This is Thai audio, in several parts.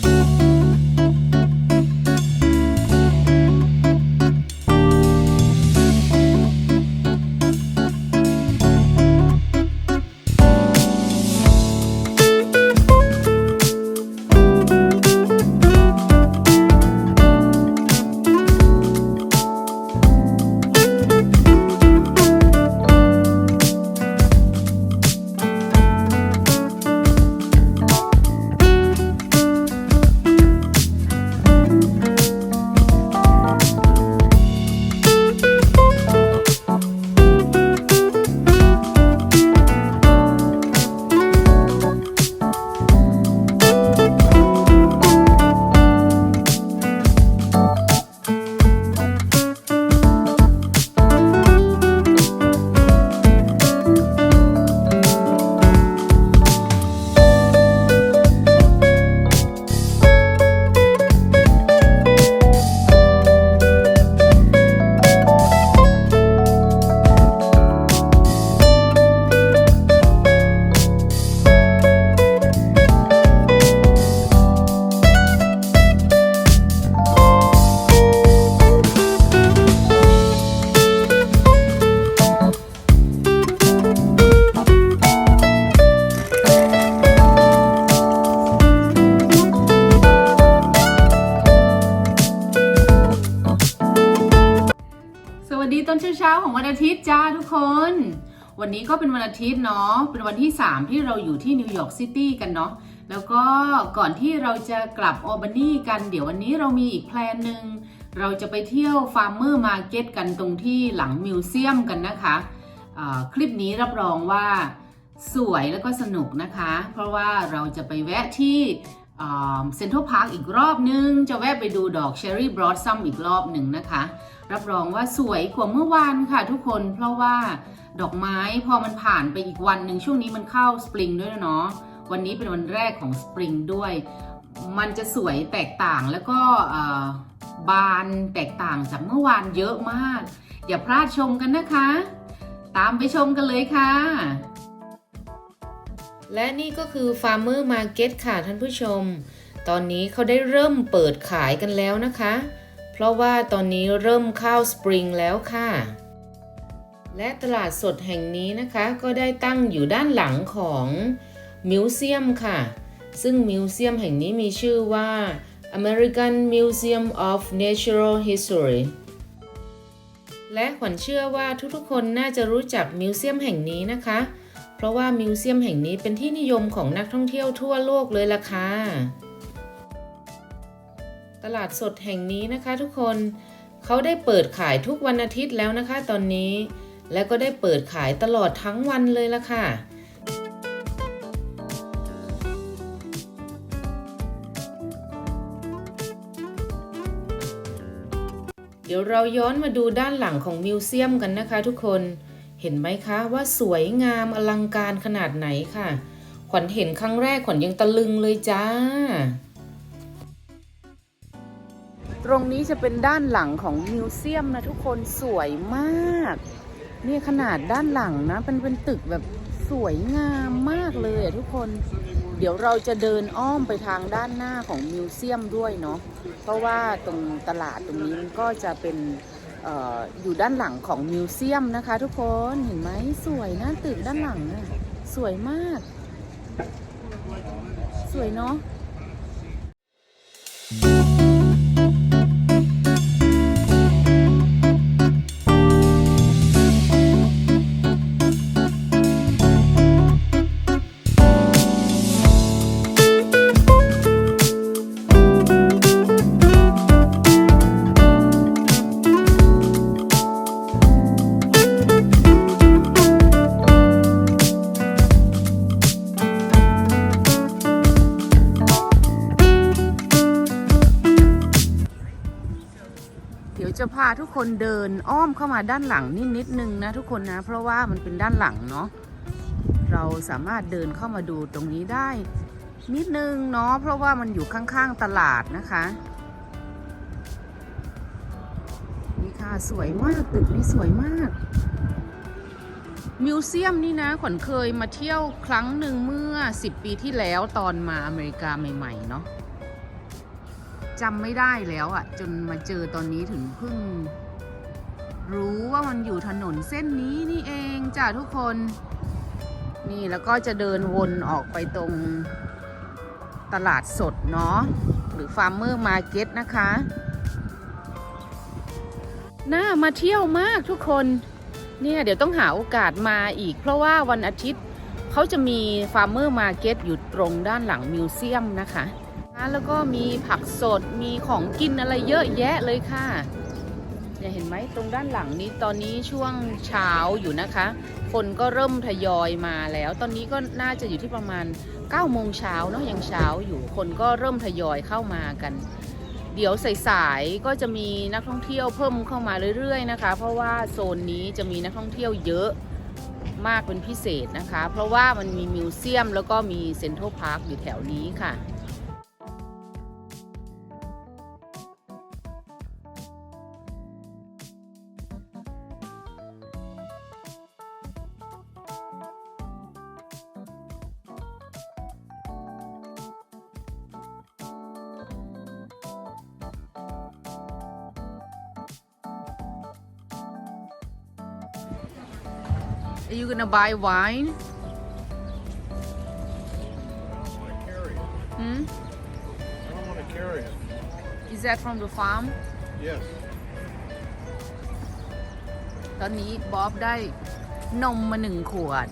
ส อเช้าของวันอาทิตย์จ้าทุกคน วันนี้ก็เป็นวันอาทิตย์เนาะ เป็นวันที่ 3 ที่เราอยู่ที่นิวยอร์กซิตี้กันเนาะ แล้วก็ก่อนที่เราจะกลับออบานีกัน เดี๋ยววันนี้เรามีอีกแพลนหนึ่ง เราจะไปเที่ยวฟาร์มเมอร์มาร์เก็ตกันตรงที่หลังมิวเซียมกันนะคะ คลิปนี้รับรองว่าสวยแล้วก็สนุกนะคะ เพราะว่าเราจะไปแวะที่ เซ็นทรัลพาร์คอีกรอบนึง จะแวะไปดูดอกเชอร์รี่บลอสซัมอีกรอบหนึ่งนะคะ รับรองว่าสวยกว่าเมื่อวานค่ะทุกคนเพราะว่าดอกไม้พอมันผ่านไปอีกวันหนึ่งช่วงนี้มันเข้าสปริงด้วยเนาะวันนี้เป็นวันแรกของสปริงด้วย มันจะสวยแตกต่างแล้วก็บานแตกต่างจากเมื่อวานเยอะมาก อย่าพลาดชมกันนะคะ ตามไปชมกันเลยค่ะ และนี่ก็คือ Farmer Market ค่ะท่านผู้ชม ตอนนี้เขาได้เริ่มเปิดขายกันแล้วนะคะ เพราะว่าตอนนี้เริ่มเข้าสปริงแล้วค่ะ และตลาดสดแห่งนี้นะคะก็ได้ตั้งอยู่ด้านหลังของมิวเซียมค่ะ ซึ่งมิวเซียมแห่งนี้มีชื่อว่า American Museum of Natural History และขวัญเชื่อว่าทุกๆคนน่าจะรู้จักมิวเซียมแห่งนี้นะคะเราะว่ามิวเซียมแห่งนี้เป็นที่นิยมของนักท่องเที่ยวทั่วโลกเลยล่ะค่ะ ตลาดสดแห่งนี้นะคะทุกคนเขาได้เปิดขายทุกวันอาทิตย์แล้วนะคะตอนนี้ และก็ได้เปิดขายตลอดทั้งวันเลยล่ะค่ะเดี๋ยวเราย้อนมาดูด้านหลังของมิวเซียมกันนะคะทุกคน เห็นไหมคะว่าสวยงามอลังการขนาดไหนค่ะ ขวัญเห็นครั้งแรกขวัญยังตะลึงเลยจ้า ตรงนี้จะเป็นด้านหลังของมิวเซียมนะทุกคนสวยมากนี่ขนาดด้านหลังนะเป็นเป็นตึกแบบสวยงามมากเลยอะทุกคน เดี๋ยวเราจะเดินอ้อมไปทางด้านหน้าของมิวเซียมด้วยเนาะเพราะว่าตรงตลาดตรงนี้มันก็จะเป็น อออยู่ด้านหลังของมิวเซียมนะคะ ทุกคนเห็นไหมสวยนะตึกด้านหลังสวยมาก สวยเนาะ จะพาทุกคนเดินอ้อมเข้ามาด้านหลังนิดนิดนึงนะทุกคนนะ เพราะว่ามันเป็นด้านหลังเนาะเราสามารถเดินเข้ามาดูตรงนี้ได้ นิดนึงเนาะเพราะว่ามันอยู่ข้างๆตลาดนะคะนี่ค่ะสวยมากตึกนี้สวยมากมิวเซียมนี่นะขวัญเคยมาเที่ยวครั้งหนึ่งเมื่อ 10 ปีที่แล้วตอนมาอเมริกาใหม่ ๆ เนาะ จำไม่ได้แล้วอะจนมาเจอตอนนี้ถึงเพิ่ง รู้ว่ามันอยู่ถนนเส้นนี้นี่เองจ้ะทุกคน นี่แล้วก็จะเดินวนออกไปตรงตลาดสดเนาะหรือฟาร์มเมอร์มาร์เก็ตนะคะน่ามาเที่ยวมากทุกคน เนี่ยเดี๋ยวต้องหาโอกาสมาอีก เพราะว่าวันอาทิตย์เขาจะมีฟาร์มเมอร์มาร์เก็ตอยู่ตรงด้านหลังมิวเซียมนะคะะแล้วก็มีผักสดมีของกินอะไรเยอะแยะเลยค่ะเนี่ยเห็นไหมตรงด้านหลังนี้ตอนนี้ช่วงเช้าอยู่นะคะ คนก็เริ่มทยอยมาแล้ว ตอนนี้ก็น่าจะอยู่ที่ประมาณ9โมงเช้าเนาะยังเช้าอยู่คนก็เริ่มทยอยเข้ามากัน เดี๋ยวสายๆก็จะมีนักท่องเที่ยวเพิ่มเข้ามาเรื่อยๆนะคะ เพราะว่าโซนนี้จะมีนักท่องเที่ยวเยอะมากเป็นพิเศษนะคะ เพราะว่ามันมีมิวเซียมแล้วก็มีเซ็นทรัลพาร์คอยู่แถวนี้ค่ะ Are you gonna buy wine? carry it. Hmm? I don't want to carry it. Is that from the farm? Yes. ตอนนี้บ๊อบได้นมมาหนึ่งขวด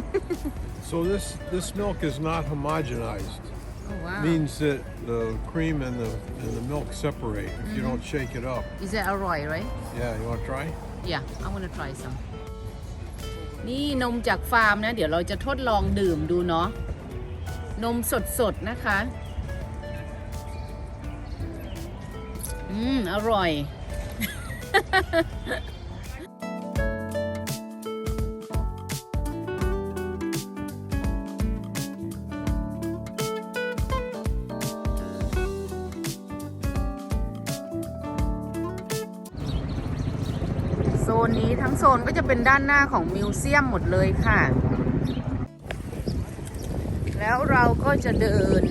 So this this milk is not homogenized. โอ้ว้าว Means that the cream and the and the milk separate if you don't shake it up. Is that อร่อย right Yeah, you want to try? Yeah I wanna try some นี่นมจากฟาร์มนะ เดี๋ยวเราจะทดลองดื่มดูเนาะนมสดๆนะคะ อืม อร่อย นนี้ทั้งโซนก็จะเป็นด้านหน้าของมิวเซียมหมดเลยค่ะ แล้วเราก็จะเดิน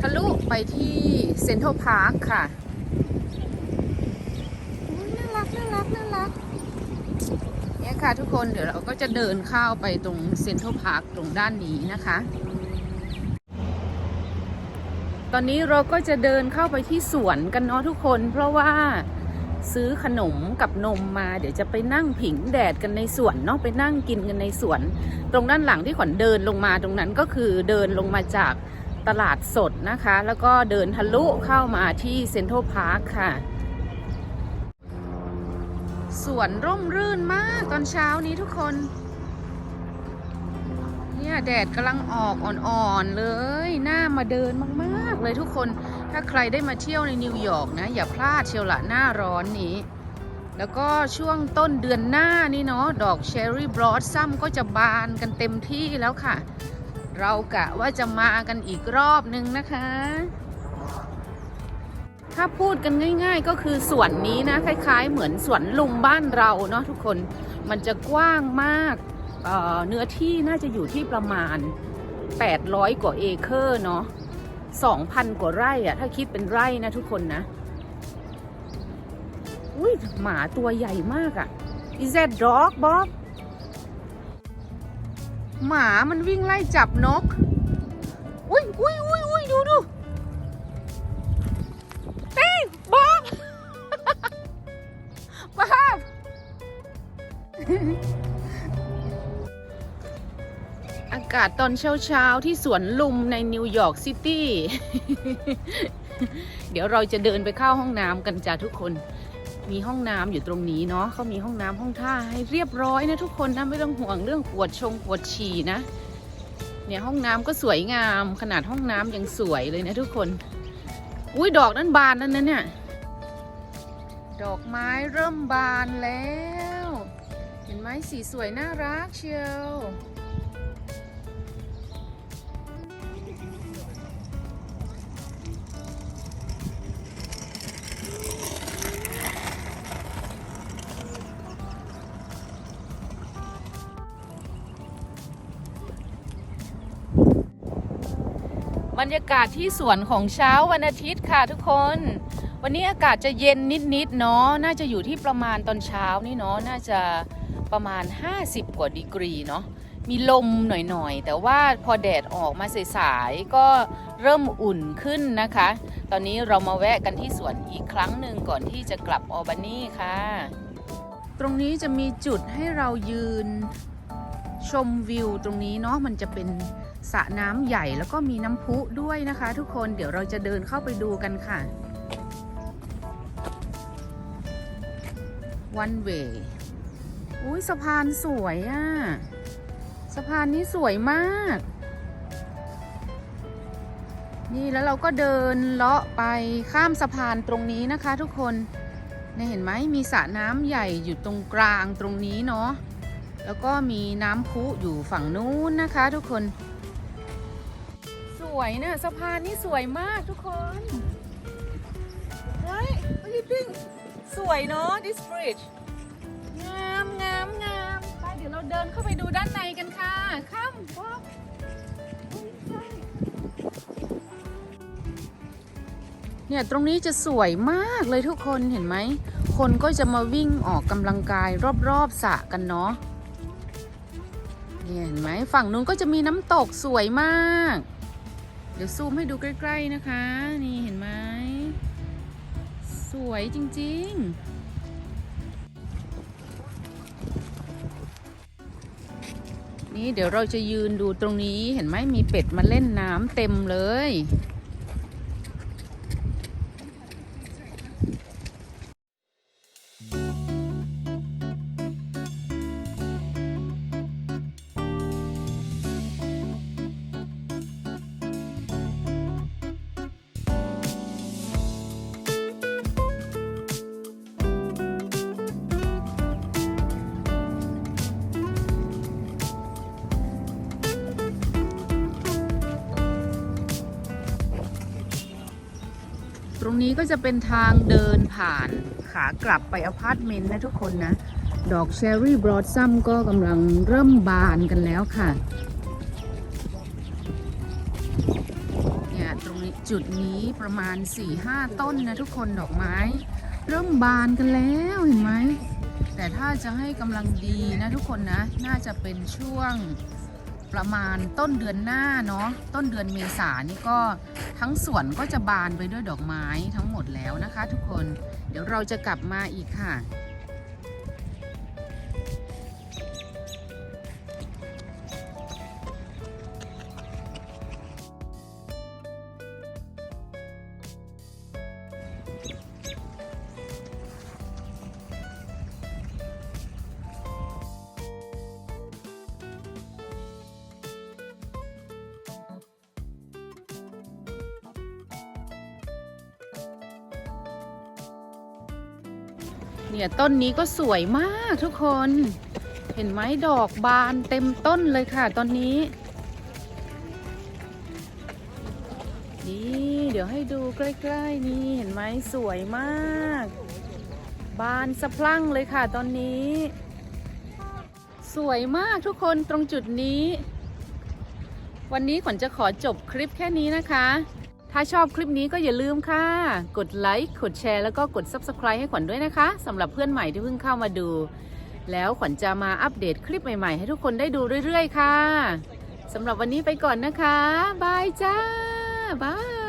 ทะลุไปที่เซ็นทรัลพาร์คค่ะอุ๊ยน่ารักน่ารักน่ารักเนี่ยค่ะทุกคนเดี๋ยวเราก็จะเดินเข้าไปตรงเซ็นทรัลพาร์คตรงด้านนี้นะคะ ตอนนี้เราก็จะเดินเข้าไปที่สวนกันเนาะทุกคนเพราะว่า ซื้อขนมกับนมมา เดี๋ยวจะไปนั่งผิงแดดกันในสวนเนาะไปนั่งกินกันในสวน ตรงด้านหลังที่ขวัญเดินลงมาตรงนั้นก็คือเดินลงมาจากตลาดสดนะคะ แล้วก็เดินทะลุเข้ามาที่เซ็นทรัลพาร์คค่ะสวนร่มรื่นมากตอนเช้านี้ทุกคน เนี่ยแดดกำลังออกอ่อนๆเลยน่ามาเดินมากๆเลยทุกคน ถ้าใครได้มาเที่ยวในนิวยอร์กนะ อย่าพลาดเชียวละหน้าร้อนนี้ แล้วก็ช่วงต้นเดือนหน้านี่เนาะดอกเชอร์รี่บลอสซัมก็จะบานกันเต็มที่แล้วค่ะ เรากะว่าจะมากันอีกรอบนึงนะคะ ถ้าพูดกันง่าย ๆ ก็คือสวนนี้นะ คล้าย ๆ เหมือนสวนลุมบ้านเราเนาะทุกคนมันจะกว้างมากเเนื้อที่น่าจะอยู่ที่ประมาณ 800 กว่าเอเคอร์เนาะ 2,000กว่าไร่อะถ้าคิดเป็นไร่นะทุกคนนะอุ้ยหมาตัวใหญ่มากอะ Is that dog Bob หมามันวิ่งไล่จับนก อุ้ยอุ้ยอุ้ยอุ้ยดูดูเฮ้ยบ๊อบบ๊อบากาศตอนเช้าๆ ที่สวนลุมในนิวยอร์กซิตี้ เดี๋ยวเราจะเดินไปเข้าห้องน้ำกันจ้าทุกคน มีห้องน้ำอยู่ตรงนี้เนาะเขามีห้องน้ำห้องท่าให้เรียบร้อยนะทุกคนนะไม่ต้องห่วงเรื่องปวดชงปวดฉี่นะ เนี่ยห้องน้ำก็สวยงาม ขนาดห้องน้ำยังสวยเลยนะทุกคน อุ้ยดอกนั้นบานนั่นนะเนี่ย ดอกไม้เริ่มบานแล้ว เห็นไหมสีสวยน่ารักเชียว บรรยากาศที่สวนของเช้าวันอาทิตย์ค่ะทุกคน วันนี้อากาศจะเย็นนิดๆเนาะน่าจะอยู่ที่ประมาณตอนเช้านี่เนาะน่าจะประมาณ 50 กว่าดีกรีเนาะมีลมหน่อยๆ แต่ว่าพอแดดออกมาสายๆก็เริ่มอุ่นขึ้นนะคะ ตอนนี้เรามาแวะกันที่สวนอีกครั้งหนึ่งก่อนที่จะกลับออบานีค่ะ ตรงนี้จะมีจุดให้เรายืนชมวิวตรงนี้เนาะมันจะเป็น สระน้ำใหญ่แล้วก็มีน้ำพุด้วยนะคะ ทุกคนเดี๋ยวเราจะเดินเข้าไปดูกันค่ะ one way อุ้ยสะพานสวยอะ่ะ สะพานนี้สวยมาก นี่แล้วเราก็เดินเลาะไปข้ามสะพานตรงนี้นะคะทุกคนเนี่ยเห็นไหมมีสระน้ำใหญ่อยู่ตรงกลางตรงนี้เนาะ แล้วก็มีน้ำพุอยู่ฝั่งนู้นนะคะทุกคน วยนะสะพานนี่สวยมากทุกคนเฮ้ย what do you think สวยเนาะ this bridge งามงามงามไปเดี๋ยวเราเดินเข้าไปดูด้านในกันค่ะข้ามว้าเนี่ยตรงนี้จะสวยมากเลยทุกคนเห็นไหม คนก็จะมาวิ่งออกกำลังกายรอบๆสระกันเนาะเนี่ยเห็นไหมฝั่งนู้นก็จะมีน้ำตกสวยมาก เดี๋ยวซูมให้ดูใกล้ ๆนะคะ นี่เห็นไหมสวยจริงๆนี่เดี๋ยวเราจะยืนดูตรงนี้เห็นไหมมีเป็ดมาเล่นน้ำเต็มเลย รงนี้ก็จะเป็นทางเดินผ่านขากลับไปอพาร์ตเมนต์นะทุกคนนะ ดอกเชอร์รี่บรอดซัมก็กำลังเริ่มบานกันแล้วค่ะเนี่ยตรงนี้จุดนี้ประมาณ 4-5 ต้นนะทุกคนดอกไม้ เริ่มบานกันแล้วเห็นไหมแต่ถ้าจะให้กำลังดีนะทุกคนนะ น่าจะเป็นช่วง ประมาณต้นเดือนหน้าเนาะต้นเดือนเมษานี่ก็ทั้งสวนก็จะบานไปด้วยดอกไม้ทั้งหมดแล้วนะคะ ทุกคนเดี๋ยวเราจะกลับมาอีกค่ะ เนี่ยต้นนี้ก็สวยมากทุกคน เห็นไหมดอกบานเต็มต้นเลยค่ะตอนนี้ นี่เดี๋ยวให้ดูใกล้ๆนี่เห็นไหมสวยมาก บานสะพรั่งเลยค่ะตอนนี้ สวยมากทุกคนตรงจุดนี้ วันนี้ขวัญจะขอจบคลิปแค่นี้นะคะ ถ้าชอบคลิปนี้ก็อย่าลืมค่ะ กดไลค์กดแชร์แล้วก็กด Subscribe ให้ขวัญด้วยนะคะสำหรับเพื่อนใหม่ที่เพิ่งเข้ามาดู แล้วขวัญจะมาอัปเดตคลิปใหม่ ๆ ให้ทุกคนได้ดูเรื่อย ๆ ค่ะสำหรับวันนี้ไปก่อนนะคะบายจ้าบาย